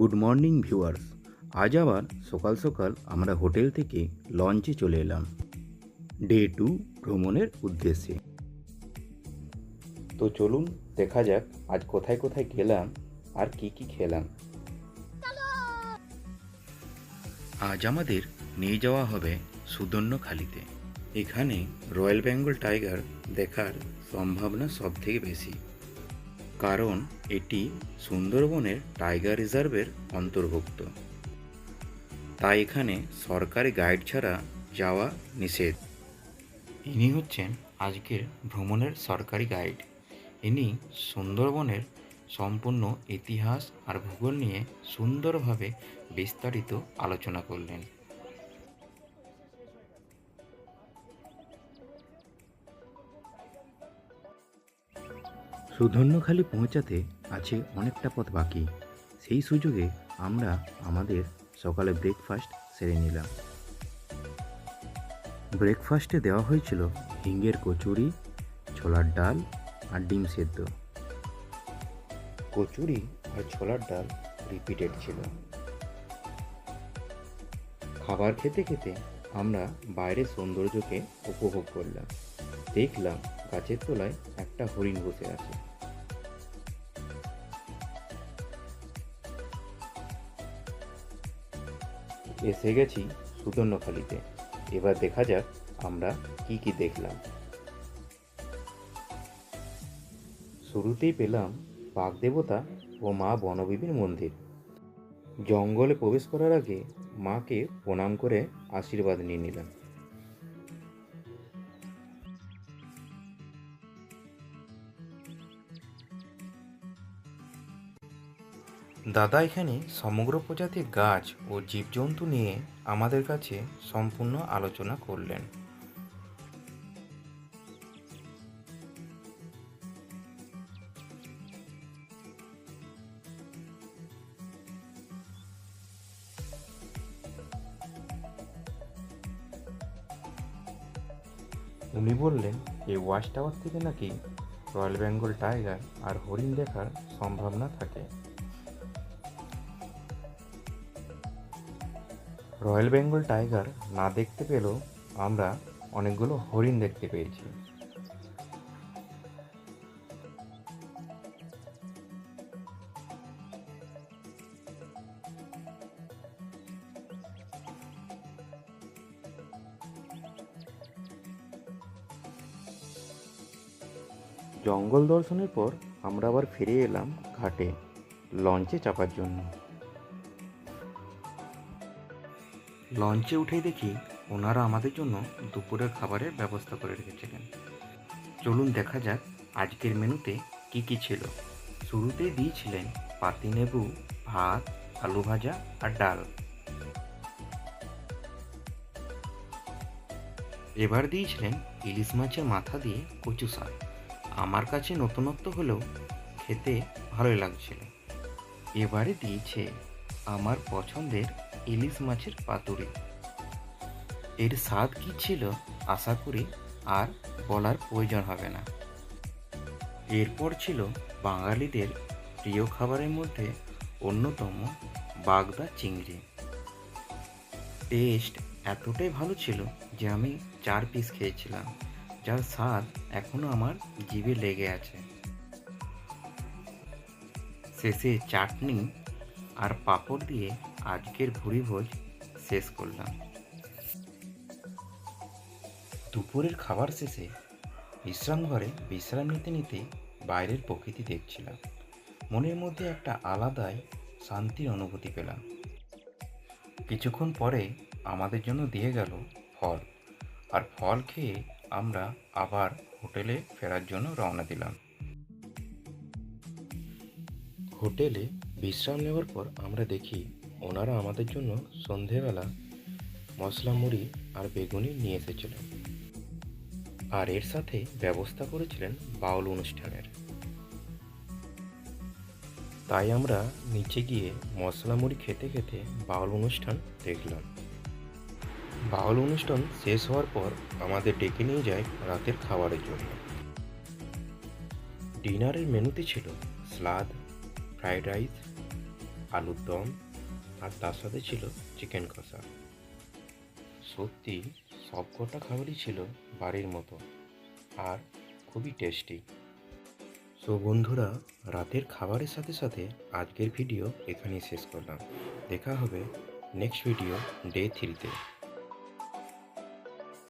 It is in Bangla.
Good morning, viewers. আজ আবার সকাল সকাল আমরা হোটেল থেকে লঞ্চে চলে এলাম। ডে টু ভ্রমণের উদ্দেশ্যে। তো চলুন দেখা যাক আজ কোথায় কোথায় গেলাম আর কি কি খেলাম। আজ আমাদের নিয়ে যাওয়া হবে সুদর্ণখালিতে। এখানে রয়্যাল বেঙ্গল টাইগার দেখার সম্ভাবনা সব থেকে বেশি। কারণ এটি সুন্দরবনের টাইগার রিজার্ভের অন্তর্ভুক্ত। তাই এখানে সরকারি গাইড ছাড়া যাওয়া নিষেধ। ইনি হচ্ছেন আজকের ভ্রমণের সরকারি গাইড। ইনি সুন্দরবনের সম্পূর্ণ ইতিহাস আর ভূগোল নিয়ে সুন্দরভাবে বিস্তারিত আলোচনা করলেন। সুধন্যখালি পৌঁছাতে আছে অনেকটা পথ বাকি। সেই সুযোগে আমরা আমাদের সকালে ব্রেকফাস্ট সেরে নিলাম। ব্রেকফাস্টে দেওয়া হয়েছিল হিঙ্গের কচুরি, ছোলার ডাল আর ডিম সেদ্ধ। কচুরি আর ছোলার ডাল রিপিটেড ছিল। খাবার খেতে খেতে আমরা বাইরের সৌন্দর্যকে উপভোগ করলাম। দেখলাম গাছের তলায় একটা হরিণ বসে আছে। এসে গেছি সুদর্ণখালিতে। এবার দেখা যাক আমরা কি কি দেখলাম। শুরুতেই পেলাম বাগদেবতা ও মা বনবিবির মন্দির। জঙ্গলে প্রবেশ করার আগে মাকে প্রণাম করে আশীর্বাদ নিয়ে নিলাম। দাদা এখানে সমগ্র প্রজাতির গাছ ও জীবজন্তু নিয়ে আমাদের কাছে সম্পূর্ণ আলোচনা করলেন। উনি বললেন, এই ওয়াচ টাওয়ার থেকে নাকি রয়্যাল বেঙ্গল টাইগার আর হরিণ দেখার সম্ভাবনা থাকে। রয়্যাল বেঙ্গল টাইগার না দেখতে পেলেও আমরা অনেকগুলো হরিণ দেখতে পেয়েছি। জঙ্গল দর্শনের পর আমরা আবার ফিরে এলাম ঘাটে, লঞ্চে চাপার জন্য। লঞ্চে উঠেই দেখি ওনারা আমাদের জন্য দুপুরের খাবারের ব্যবস্থা করে রেখেছিলেন। চলুন দেখা যাক আজকের মেনুতে কি কি ছিল। শুরুতে দিয়েছিলেন পাতিনেবু ভাত, আলু ভাজা আর ডাল। এবার দিয়েছিলেন ইলিশ মাছের মাথা দিয়ে কচু শাক। আমার কাছে নতুনত্ব হলেও খেতে ভালোই লাগছিল। এবারে দিয়েছে আমার পছন্দের ইলিশ মাছের পাতুরি। এর স্বাদ কি ছিল আশা করি আর বলার প্রয়োজন হবে না। এরপর ছিল বাঙালিদের প্রিয় খাবারের মধ্যে অন্যতম বাগদা চিংড়ি। টেস্ট এতটাই ভালো ছিল যে আমি চার পিস খেয়েছিলাম, যার স্বাদ এখনও আমার জিভে লেগে আছে। শেষে চাটনি আর পাঁপড় দিয়ে আজকের ভুরিভোজ শেষ করলাম। দুপুরের খাবার শেষে বিশ্রাম ঘরে বিশ্রাম নিতে নিতে বাইরের প্রকৃতি দেখছিলাম। মনের মধ্যে একটা আলাদাই শান্তির অনুভূতি পেলাম। কিছুক্ষণ পরে আমাদের জন্য দিয়ে গেল ফল। আর ফল খেয়ে আমরা আবার হোটেলে ফেরার জন্য রওনা দিলাম। হোটেলে বিশ্রাম নেওয়ার পর আমরা দেখি ওনারা আমাদের জন্য সন্ধেবেলা মশলা মুড়ি আর বেগুনি নিয়ে এসেছিলেন আর এর সাথে ব্যবস্থা করেছিলেন বাউল অনুষ্ঠানের। তাই আমরা নিচে গিয়ে মশলা মুড়ি খেতে খেতে বাউল অনুষ্ঠান দেখলাম। বাউল অনুষ্ঠান শেষ হওয়ার পর আমাদের ডেকে নিয়ে যায় রাতের খাবারের জন্য। ডিনারের মেনুতে ছিল স্লাদ ফ্রাইড রাইস, আলুর দম, আর তার সাথে ছিল চিকেন কষা। সত্যি, সবকটা খাবারই ছিল বাড়ির মতো আর খুবই টেস্টি। সো বন্ধুরা, রাতের খাবারের সাথে সাথে আজকের ভিডিও এখানেই শেষ করলাম। দেখা হবে নেক্সট ভিডিও ডে থ্রিতে